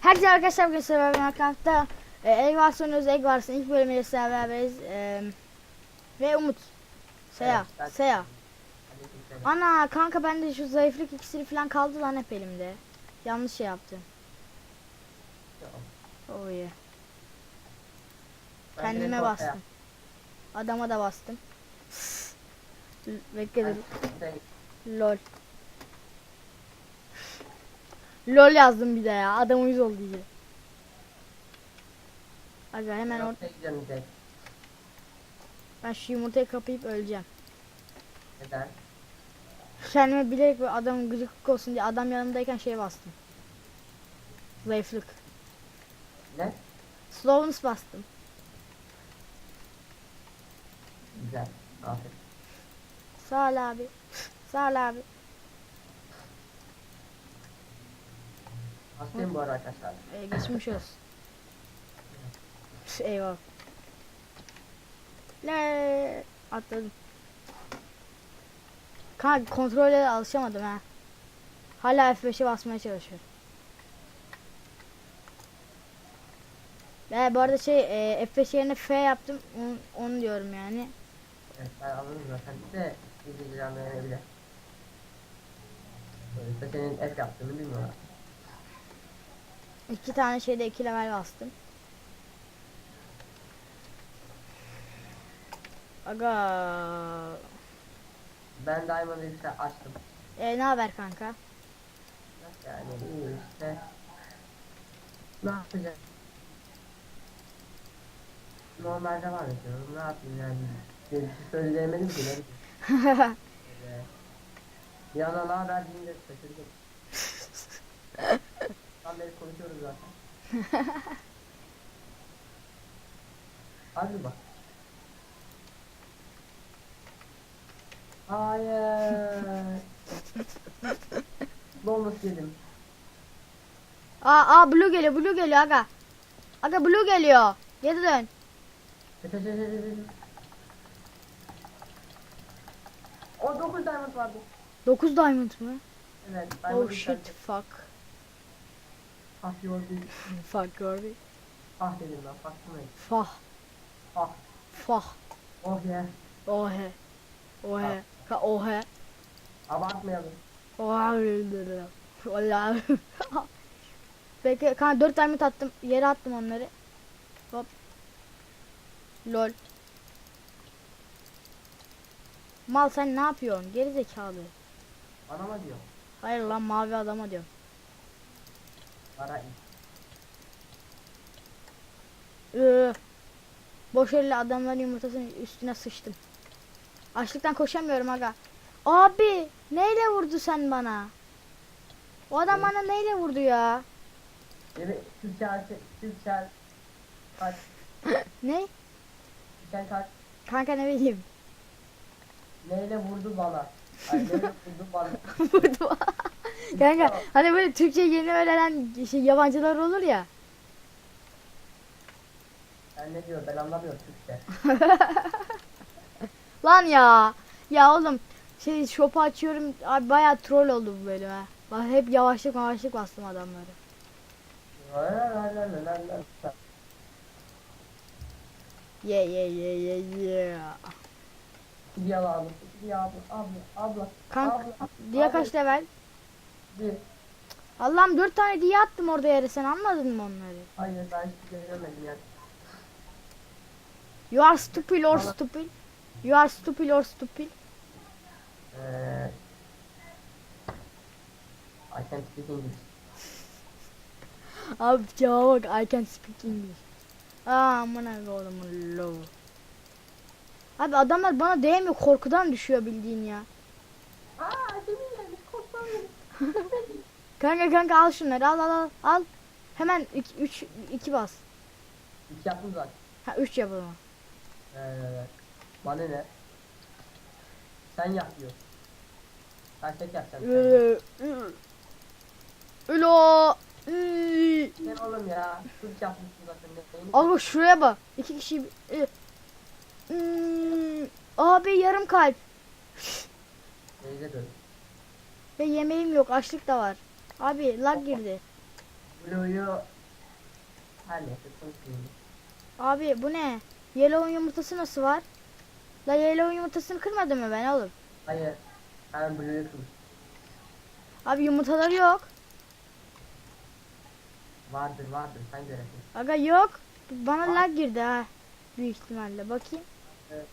Herkese arkadaşlar bugün Survivor Minecraft'ta e, Egg oynuyoruz. Egg Wars'ın ilk bölümüyle sizlerle beraberiz. E, ve Umut. Seya. Evet, ben- Seya. Ana kanka bende şu zayıflık iksiri falan kaldı lan hep elimde. Yanlış şey yaptım. Oh yeah. Ben Kendime ortaya- bastım. Adama da bastım. Bekle dur. Ben- Lol. Lol yazdım bir de ya. Adam uyuz oldu iyice. Aga hemen ben or ortaya gidiyorum direkt. ben şu yumurtayı kapayıp öleceğim. Neden? Kendime bilerek böyle adamın gıcıklık olsun diye adam yanımdayken şey bastım. Zayıflık. Ne? Slowness bastım. Güzel. Aferin. Sağ ol abi. Sağ ol abi. Hastayım bu arada arkadaşlar. Ee, geçmiş olsun. Eyvah. Le atladım. Kanka kontrole alışamadım ha. Hala F5'e basmaya çalışıyorum. Ve bu arada şey e, F5 yerine F yaptım. Onu, onu diyorum yani. Evet ben anladım zaten. De izleyiciler anlayabilir. Sonuçta senin F yaptığını bilmiyorlar. İki tane şeyde iki level bastım. Aga. Ben Diamond X'e açtım. E, ne haber kanka? Yani iyi işte. Ne yapacağım? Normalde var yapıyorum. Ne yapayım yani? Bir şey söyleyemedim ki ne bileyim. Böyle. Bir ana ne haber deyince şaşırdım. Beri konuşuyoruz zaten. Hadi bak. Hayır. Bonus yedim. aa, aa blue geliyor blue geliyor aga. Aga blue geliyor. Geri dön. O 9 diamond vardı. 9 diamond mı? Evet. Oh shit yükseldi. Fuck. Ah yordu. Fuck gördü. Ah dedim ben. Faktım Fah. Ah. Fah. Oh ya. Ohe. Ohe. Ka ohe. Abartmayalım. Ohe. Valla. Peki kanka 4 diamond attım. Yere attım onları. Hop. Lol. Mal sen ne yapıyorsun? Geri zekalı. Bana mı diyor? Hayır lan mavi adama diyorum. Para iyi. Ee, boş elle adamların yumurtasının üstüne sıçtım. Açlıktan koşamıyorum aga. Abi neyle vurdu sen bana? O adam bana neyle vurdu ya? Evet. Türkçe harfi. Kaç. Ne? Sen kaç. Kanka ne bileyim. Neyle vurdu bana? Ay neyle vurdu bana? vurdu. Kanka hani böyle Türkçe yeni öğrenen şey, yabancılar olur ya. Sen ne diyor? Ben anlamıyorum Türkçe. Lan ya. Ya oğlum şey shop'u açıyorum. Abi bayağı troll oldu bu bölüm ha. Bak hep yavaşlık yavaşlık bastım adamları. Ye ye ye ye ye. Bir abla, abla, abla, abla, Kanka diye kaç level? Allah'ım dört tane diye attım orada yere sen anladın mı onları? Hayır ben hiç göremedim yani. You are stupid or Bana- stupid. You are stupid or stupid. Eee... I can speak English. Abi cevaba bak I can speak English. Aa amına low. Abi adamlar bana değmiyor korkudan düşüyor bildiğin ya. Aa, demin gelmiş, korkmam Kanka kanka al şunları al al al al. Hemen 3 2 bas. İki yaptım zaten. Ha 3 yapalım. Eee... Bana ne? Sen yap diyor. Ben tek yapacağım. Ulo. Sen oğlum ya. Türk yapmışsın zaten. Abi şuraya bak. İki kişi. Hmm, Abi yarım kalp. Teyze dön. Ve yemeğim yok. Açlık da var. Abi lag girdi. Blue'yu her neyse konuşmayayım. Abi bu ne? Yellow'un yumurtası nasıl var? La Yellow'un yumurtasını kırmadım mı ben oğlum? Hayır. Ben Blue'yu kırmış. Abi yumurtaları yok. Vardır vardır sen göresin. Aga yok. Bana lag girdi ha. Büyük ihtimalle. Bakayım. Evet.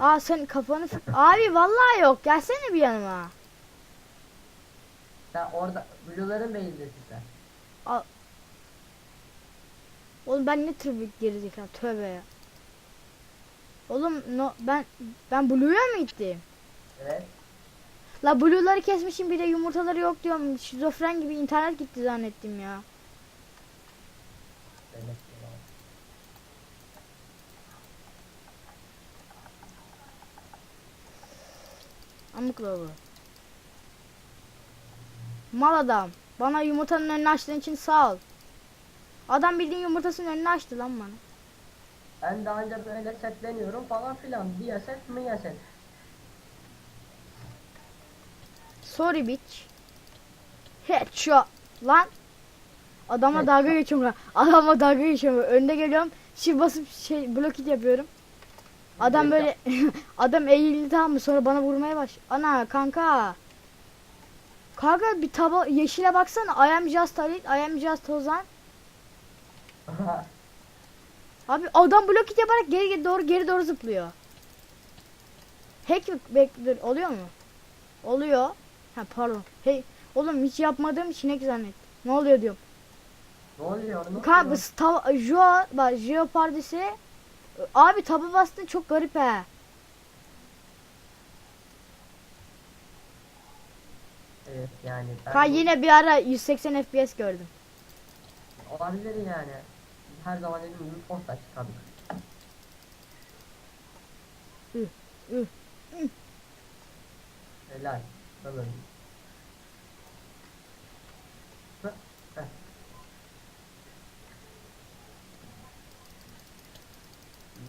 Aa sen kafanı... Abi vallahi yok. Gelsene bir yanıma. Sen orada Blue'ların base'desin sen. Oğlum ben ne tür bir gerizekalı tövbe ya. Oğlum no, ben ben Blue'ya mı gittim? Evet. La Blue'ları kesmişim bir de yumurtaları yok diyorum. Şizofren gibi internet gitti zannettim ya. Var. Amıkla bu. Mal adam. Bana yumurtanın önünü açtığın için sağ ol. Adam bildiğin yumurtasının önünü açtı lan bana. Ben daha önce böyle setleniyorum falan filan. Diye set mi ya set. Sorry bitch. Headshot. Lan. Adama Headshot. dalga geçiyorum. Adama dalga geçiyorum. Önde geliyorum. Shift basıp şey blok hit yapıyorum. Adam böyle adam eğildi tamam mı? Sonra bana vurmaya baş. Ana kanka. Kanka bir taba yeşile baksana. I am just Halit. I am just Ozan. Abi adam blok hit yaparak geri geri doğru geri doğru zıplıyor. Hack mi? Bekle, oluyor mu? Oluyor. Ha pardon. Hey oğlum hiç yapmadığım için hack zannettim. Ne oluyor diyorum. ne oluyor? Ne Kanka oluyor? stav Jo bak Jeopardisi Abi taba bastın çok garip he. Evet yani. Ben Kanka yine bir ara 180 FPS gördüm. Olabilir yani. Her zaman dediğim gibi posta çıkardık. Üh, üh, üh. Helal. Sanırım.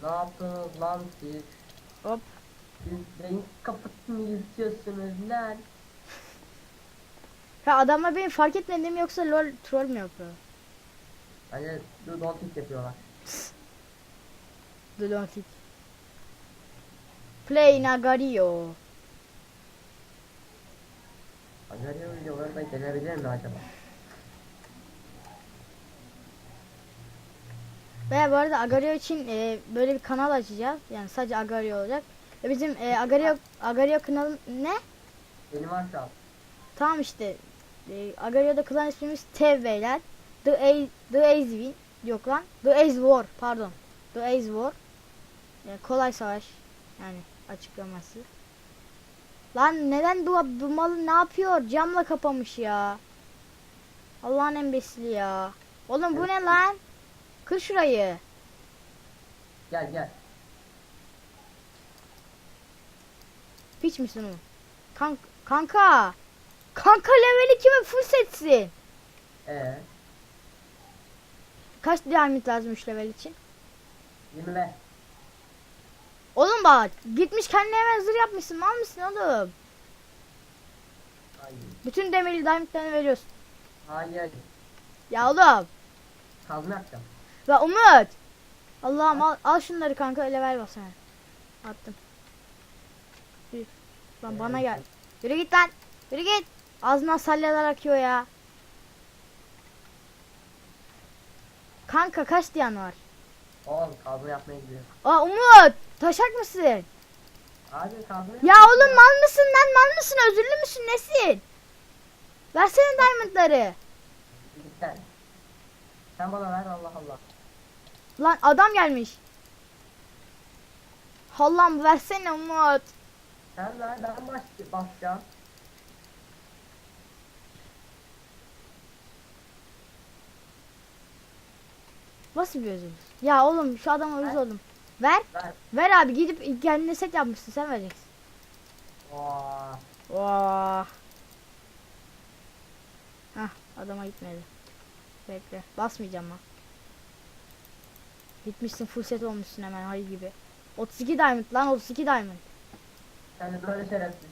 Ne yaptınız lan siz? Hop. Siz renk kapatını yırtıyorsunuz lan. Ha adamlar beni fark etmedi mi yoksa lol troll mü yapıyor? Hani do don't hit yapıyorlar. The don't hit. Play Nagario. Agario videoları da gelebilir mi acaba? Ve bu arada Agario için e, böyle bir kanal açacağız. Yani sadece Agario olacak. Ve bizim e, Agario Agario kanalı ne? Benim an. Tamam işte. E, Agario'da klan ismimiz Tev beyler. The A The Ace Win. Yok lan. The Ace War. Pardon. The Ace War. Yani kolay savaş. Yani açıklaması. Lan neden bu, bu malı ne yapıyor? Camla kapamış ya. Allah'ın embesili ya. Oğlum bu ne lan? Kır şurayı. Gel gel. Piç misin oğlum? Kank kanka. Kanka leveli kime full setsin? Ee, Kaç diamond lazım 3 level için? 25. Oğlum bak gitmiş kendine hemen zırh yapmışsın mal mısın oğlum? Hayır. Bütün demirli diamondlarını veriyorsun. Hayır. Ya oğlum. Kazma yapacağım. Ve Umut. Allah'ım al, al şunları kanka level bas hemen. Attım. Yürü. Lan bana gel. Yürü git lan. Yürü git. Ağzından salyalar akıyor ya. Kanka kaç diyen var? Oğlum kazma yapmaya gidiyorum. Aa Umut. Taşak mısın? Abi kazma Ya oğlum mal mısın lan mal mısın özürlü müsün nesin? Versene diamondları. Sen. Sen bana ver Allah Allah. Lan adam gelmiş. Allah'ım versene Umut. Sen ver ben baş basacağım. Nasıl bir özür? Ya oğlum şu adama Ver. oldum. Ver. Ver. Ver abi gidip kendine set yapmışsın sen vereceksin. Oo. Vah. Hah adama gitmedi. Bekle basmayacağım lan. Gitmişsin full set olmuşsun hemen hayır gibi. 32 diamond lan 32 diamond. Sen de böyle şerefsizsin.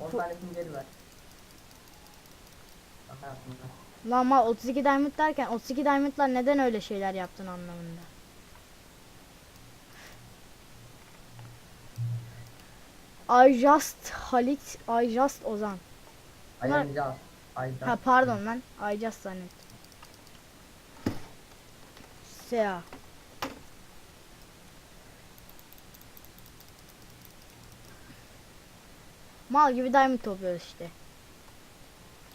10 tanesini geri ver. Şaka yaptım mal 32 diamond derken 32 diamondlar neden öyle şeyler yaptın anlamında. I just Halit, I just Ozan. I am just. I just. Ha pardon lan, I just zannettim. Sea. Mal gibi diamond topluyoruz işte.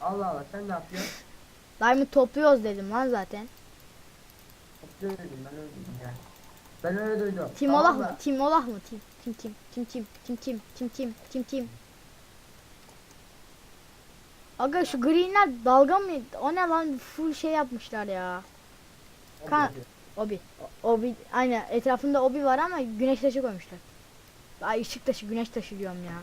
Allah Allah sen ne yapıyorsun? Diamond topluyoruz dedim lan zaten. Topluyor dedim ben öyle dedim yani. Ben öyle duydum. Tim Tamam olah mı? Tim olah mı? Tim tim tim tim tim tim tim tim tim tim tim. Aga şu greenler dalga mı? O ne lan? Full şey yapmışlar ya. O Kan-. Obi. Obi. Aynen etrafında obi var ama güneş taşı koymuşlar. Ay ışık taşı, güneş taşı diyorum ya.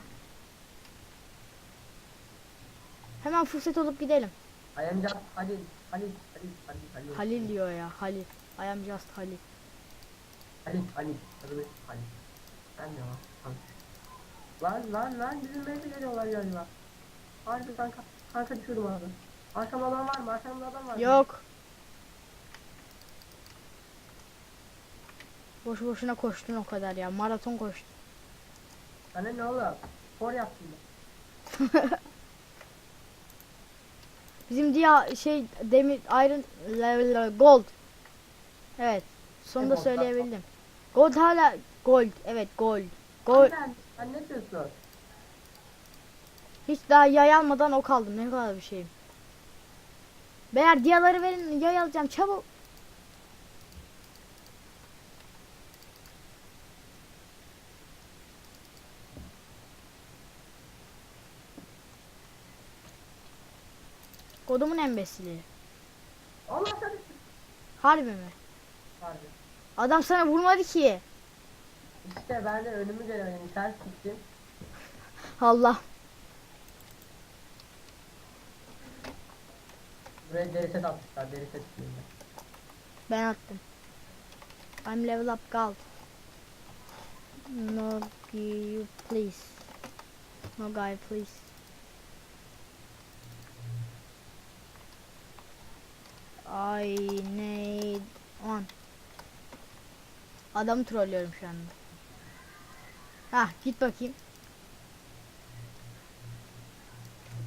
Hemen set olup gidelim. I am just Halil. Halil. Halil. Halil. Halil. Halil diyor ya, Halil. I am just Halil. Halil. Halil. Adı Halil. Ben de var. Halil. Lan lan lan bizim meyve geliyorlar galiba. Harbi kanka. Kanka düşürdüm abi. Arkamda adam var mı? Arkamda adam var mı? Yok. Boş boşuna koştun o kadar ya. Maraton koştun. Sana ne oğlum? Spor yaptım ben. Bizim diye şey demir iron level gold. Evet. Sonunda Gold, söyleyebildim. Gold hala gold. Evet gold. Gold. Sen ne diyorsun? Hiç daha yay almadan ok aldım. Ne kadar bir şeyim. Beyler diyaları verin yay alacağım çabuk. Kodumun embesili. Allah düştün. Harbi mi? Harbi. Adam sana vurmadı ki. İşte ben de önümü göremedim. Ters gittim. Allah. Buraya deri set atmışlar. Deri set üstünde. Ben attım. I'm level up gold. No you please. No guy please. I need one. Adamı trollüyorum şu anda. Hah git bakayım.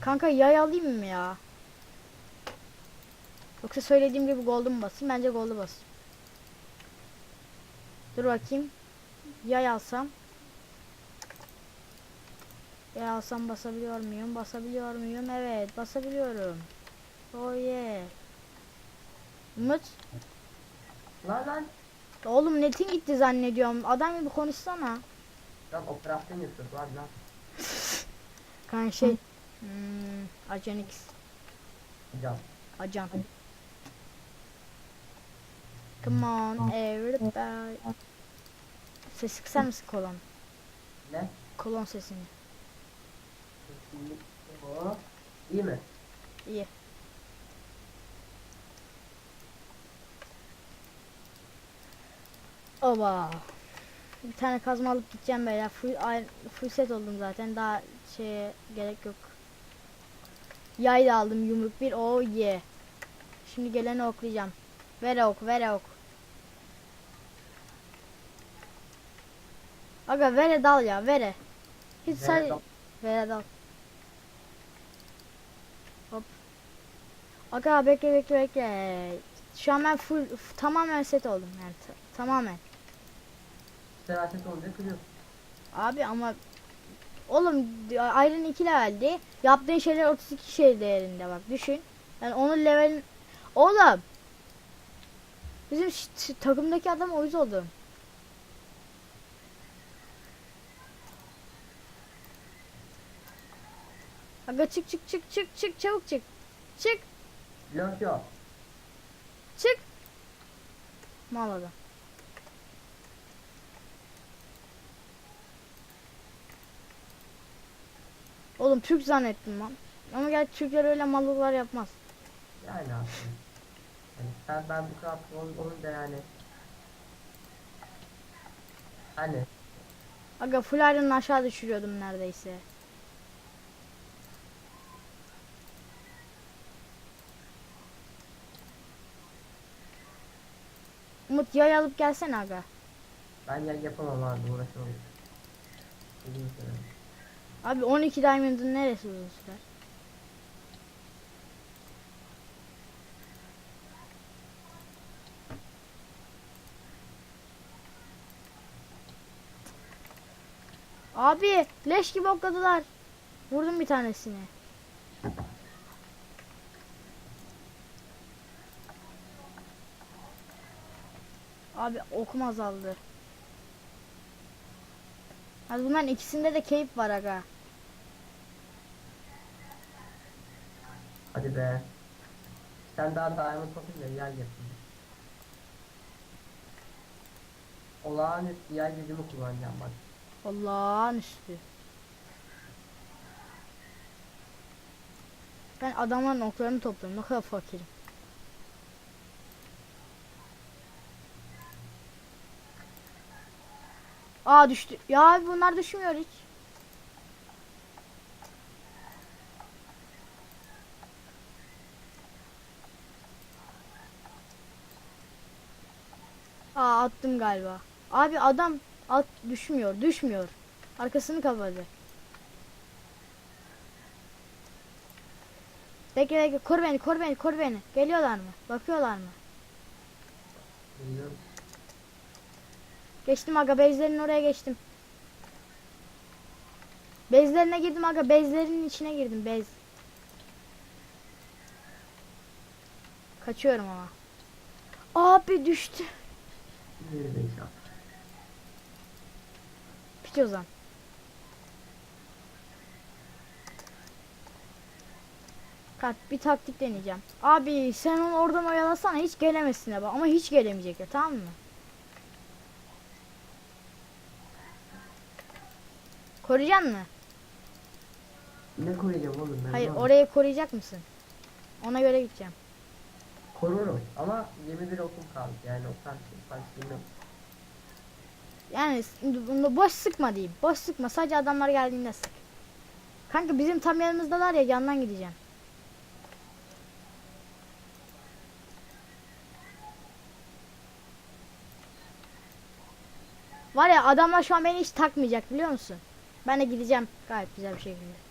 Kanka yay alayım mı ya? Yoksa söylediğim gibi goldu mu basayım? Bence goldu basayım. Dur bakayım. Yay alsam. Yay alsam basabiliyor muyum? Basabiliyor muyum? Evet basabiliyorum. Oh yeah. Umut. Lan lan. Oğlum netin gitti zannediyorum. Adam gibi konuşsana. Lan operasyon yapıyoruz lan lan. Kan şey. Hmm, Ajan X. Can. Ajan. Come on everybody. Sesi kısar mısın kolon? Ne? Kolon sesini. İyi mi? İyi. Oba. Bir tane kazma alıp gideceğim beyler. Full, full set oldum zaten. Daha şeye gerek yok. Yay da aldım yumruk bir. O ye. Şimdi geleni oklayacağım. Vere ok, vere ok. Aga vere dal ya, vere. Hiç Vere say... dal. Vere dal. Hop. Aga bekle bekle bekle. Şu an ben full tamamen set oldum yani ta- tamamen. Seraset olunca kırıyorsun. Abi ama oğlum Iron 2 leveldi. Yaptığın şeyler 32 şey değerinde bak düşün. Yani onun level oğlum Bizim takımdaki adam uyuz oldu. Aga çık çık çık çık çık çabuk çık. Çık Blok yok. çık. Mal adam. Oğlum Türk zannettim lan. Ama gel Türkler öyle mallıklar yapmaz. Yani aslında. Yani ben, ben bu kadar onun da yani. Hani. Aga full aşağı düşürüyordum neredeyse. Umut yay alıp gelsene aga. Ben yay yapamam abi uğraşamam. Abi 12 diamond'ın neresi uzun sürer? Abi leş gibi okladılar. Vurdum bir tanesini. Abi okum azaldı. Hadi bunların ikisinde de keyif var aga. Hadi be. Sen daha diamond topuyla yay yapın. Olağanüstü yay gücümü kullanacağım bak. Olağanüstü. Ben adamların oklarını topluyorum. Ne kadar fakirim. Aa düştü. Ya bunlar düşmüyor hiç. Aa attım galiba. Abi adam at düşmüyor, düşmüyor. Arkasını kapadı. Bekle bekle kor beni kor beni kor beni. Geliyorlar mı? Bakıyorlar mı? Biliyorum. Geçtim aga bezlerin oraya geçtim. Bezlerine girdim aga bezlerin içine girdim bez. Kaçıyorum ama. Abi düştü. De inşallah. Pit Ozan. Kat bir taktik deneyeceğim. Abi sen onu oradan oyalasana hiç gelemesin ama ama hiç gelemeyecek ya tamam mı? Koruyacaksın mı? Ne koyacağım oğlum ben? Hayır ne orayı koruyacak mısın? Ona göre gideceğim. Korurum ama 21 okum kaldı yani o tarz şey yok. Yani bunu boş sıkma diyeyim. Boş sıkma sadece adamlar geldiğinde sık. Kanka bizim tam yanımızdalar ya yandan gideceğim. Var ya adamlar şu an beni hiç takmayacak biliyor musun? Ben de gideceğim gayet güzel bir şekilde.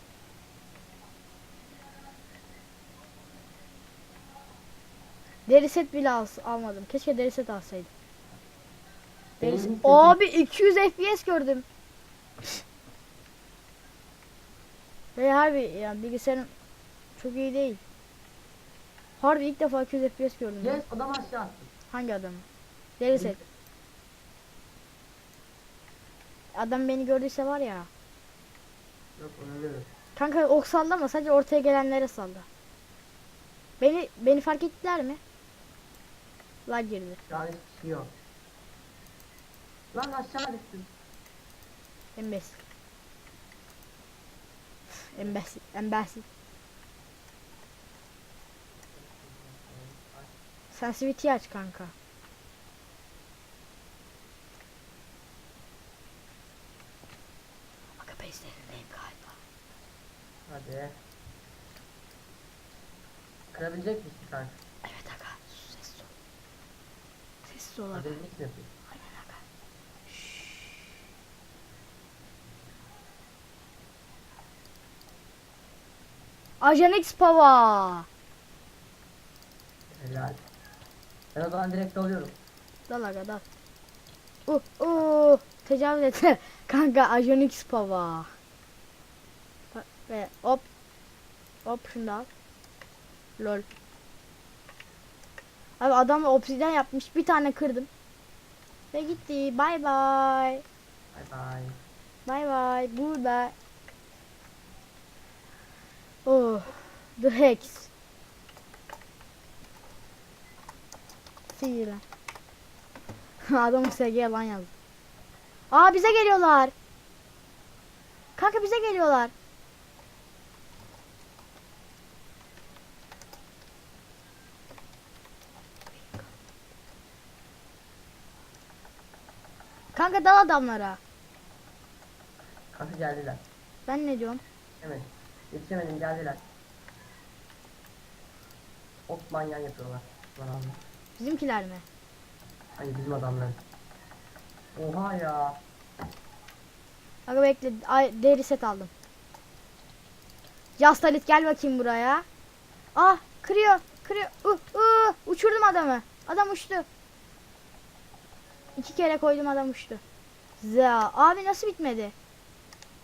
Deri set bile al almadım. Keşke deri set alsaydım. Deri set- Abi 200 FPS gördüm. Ve harbi ya bilgisayarım çok iyi değil. Harbi ilk defa 200 FPS gördüm. Yes adam aşağı attı. Hangi adamı? Deri set. Adam beni gördüyse var ya. Yok. Kanka ok sallama sadece ortaya gelenlere salla. Beni beni fark ettiler mi? La girdi. An hiçbir şey yok. Lan aşağı düştüm. Embesil. Embesil. Embesil. Sensitivity aç kanka. Aga base'lerindeyim galiba. Hadi. Kırabilecek misin kanka? Evet aga. sus, Sessiz ol. Sessiz ol. Hadi ne yapayım? Aynen aga. Ajan X Pava. Helal. Ben o zaman direkt alıyorum. Dal aga dal. Uh uh tecavüz etti. Kanka Ajan X Pava. Ve hop. Hop şunu da al. Lol. Abi adam obsidyen yapmış. Bir tane kırdım. Ve gitti. Bay bay. Bye bye. Bay bay. Burada. Oh. The Hex. Sihirlen. Adam SG lan yazdı. Aa bize geliyorlar. Kanka bize geliyorlar. Kanka dal adamlara. Kanka geldiler. Ben ne diyorum? Evet. Yetişemedim geldiler. Ok manyan yapıyorlar. Lan Allah. Bizimkiler mi? Hani bizim adamlar. Oha ya. Aga bekle. Ay, deri set aldım. Yastalit gel bakayım buraya. Ah kırıyor. Kırıyor. Uh, uh, uçurdum adamı. Adam uçtu. İki kere koydum adam uçtu. Za. Abi nasıl bitmedi?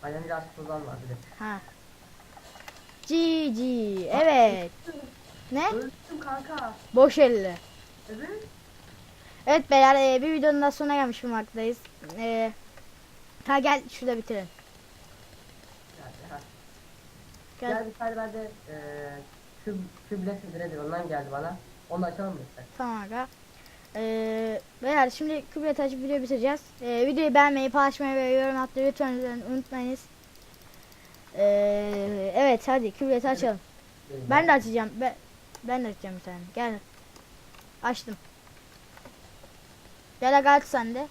Aynen biraz tuzan var bir de. Ha. GG. Evet. Ne? Öldüm kanka. Boş elle. Evet. Evet beyler e, bir videonun daha sonuna gelmiş bulunmaktayız. E, ha gel şurada bitirelim. Gel. Gel bir tane bende eee küb, küblet midir nedir ondan geldi bana. Onu açalım mı ister? Tamam aga. Ee, beyler şimdi kübret açıp videoyu bitireceğiz. Ee, videoyu beğenmeyi, paylaşmayı ve yorum atmayı lütfen unutmayınız. Ee, evet hadi kübreti açalım. Ben de açacağım. Ben, ben de açacağım bir tane. Gel. Açtım. Gel aga aç sen de.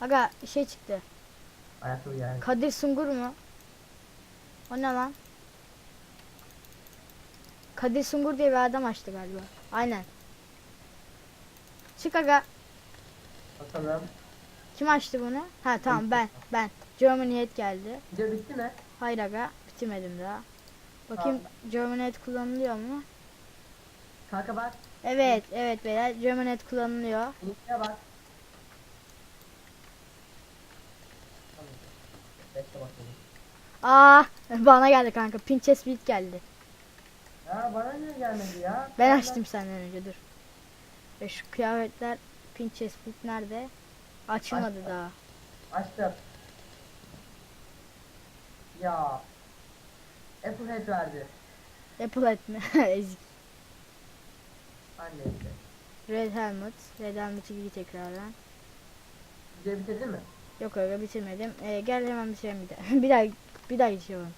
Aga şey çıktı. Ayakkabı yani. Kadir Sungur mu? O ne lan? Kadir Sungur diye bir adam açtı galiba. Aynen. Çık aga. Bakalım. Kim açtı bunu? Ha tamam ben. Ben. German Head geldi. Video bitti mi? Hayır aga. Bitirmedim daha. Bakayım German Head kullanılıyor mu? Kanka bak. Evet. Evet beyler. German Head kullanılıyor. Linkine bak. Aa bana geldi kanka. Pinches Beat geldi. Ya bana niye gelmedi ya? Ben açtım senden önce dur. Ve şu kıyafetler Pinches Beat nerede? Açılmadı Açtım. daha. Açtım. Ya. Apple Head verdi. Apple et mi? Ezik. Anneyse. Red Helmet. Red Helmet'i giy tekrardan. Video bitirdin mi? Yok öyle bitirmedim. Ee, gel hemen bitirelim bir daha. bir daha bir daha geçiyorum.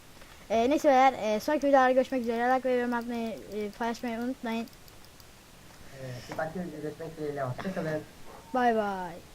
Ee, neyse beyler e, sonraki videolarda görüşmek üzere. Like ve yorum atmayı e, paylaşmayı unutmayın. Videoda görüşmek dileğiyle. Hoşçakalın. Bay bay.